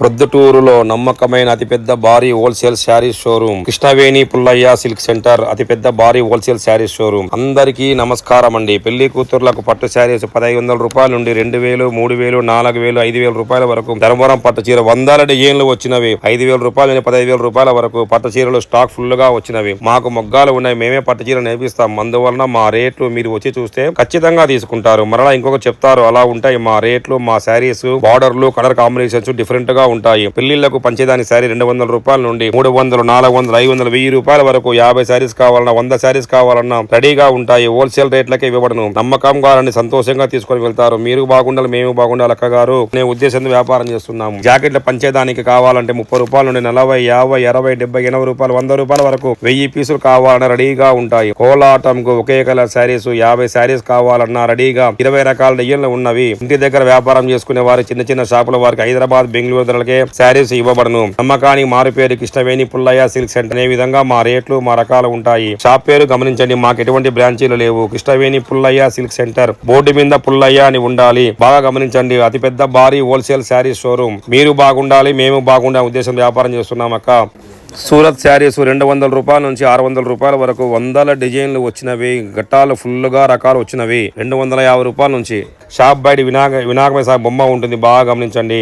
ప్రొద్దుటూరులో నమ్మకమైన అతిపెద్ద భారీ wholesale sari showroom Krishnaveni Pullaiah silk centre అతిపెద్ద భారీ హోల్సేల్ శారీ షోరూమ్. అందరికీ నమస్కారం అండి. పెళ్ళి కూతుర్లకు పట్టు శారీస్ పదహైదు వందల రూపాయల నుండి రెండు వేలు మూడు వేలు నాలుగు వేలు ఐదు వేల రూపాయల వరకు. ధర్మవరం పట్టు చీర వందల డిజైన్లు వచ్చినవి. ఐదు వేల రూపాయల నుండి పదహైదు వేల రూపాయల వరకు పట్టు చీరలు స్టాక్ ఫుల్గా వచ్చినవి. మాకు మొగ్గాలు ఉన్నాయి. మేమే పట్టు చీర నేర్పిస్తాం అందువలన మా రేట్లు మీరు వచ్చి చూస్తే ఖచ్చితంగా తీసుకుంటారు. మరలా ఇంకొక చెప్తారు. అలా ఉంటాయి మా రేట్లు మా శారీస్ బార్డర్లు కలర్ కాంబినేషన్స్ డిఫరెంట్గా ఉంటాయి. పెళ్ళిళ్ళకు పంచేదాని శారీ రెండు వందల రూపాయల నుండి మూడు వందలు నాలుగు వందలు ఐదు వందలు వెయ్యి రూపాయల వరకు యాభై శారీస్ కావాలన్నా వంద శారీస్ కావాలన్నా రెడీగా ఉంటాయి. హోల్సేల్ రేట్లకే ఇవ్వబడను. నమ్మకం రండి సంతోషంగా తీసుకొని వెళ్తారు. మీరు బాగుండాలి మేము బాగుండాలి అక్క గారు. నేను ఉద్దేశంతో వ్యాపారం చేస్తున్నాము. జాకెట్లు పంచేదానికి కావాలంటే ముప్పై రూపాయల నుండి నలభై యాభై అరవై డెబ్బై ఎనభై రూపాయలు వంద రూపాయల వరకు వెయ్యి పీసులు కావాలన్నా రెడీగా ఉంటాయి. కోలాటంకు ఒకే కలర్ శారీస్ యాభై శారీస్ కావాలన్నా రెడీగా. ఇరవై రకాల డిజైన్లు ఉన్నవి. ఇంటి దగ్గర వ్యాపారం చేసుకునే వారి చిన్న చిన్న షాపుల వారికి హైదరాబాద్ బెంగళూరు కస్టమర్లకే శారీస్ ఇవ్వబడను. నమ్మకానికి మారు పేరు కృష్ణవేణి పుల్లయ్య సిల్క్ సెంటర్. అనే విధంగా మా రేట్లు మా రకాలు ఉంటాయి. షాప్ పేరు గమనించండి. మాకు ఎటువంటి బ్రాంచీలు లేవు. Krishnaveni Pullaiah silk centre. Board మీద పుల్లయ్య అని ఉండాలి. బాగా గమనించండి. అతిపెద్ద భారీ హోల్సేల్ శారీ షోరూమ్. మీరు బాగుండాలి మేము బాగుండే ఉద్దేశం వ్యాపారం చేస్తున్నాం అక్క. సూరత్ శారీస్ రెండు వందల రూపాయల నుంచి ఆరు వందల రూపాయల వరకు వందల డిజైన్లు వచ్చినవి. గట్టాలు ఫుల్గా రకాలు వచ్చినవి. రెండు వందల యాభై రూపాయల నుంచి. షాప్ బయట వినాయక వినాయకమైన సాగు బొమ్మ ఉంటుంది. బాగా గమనించండి.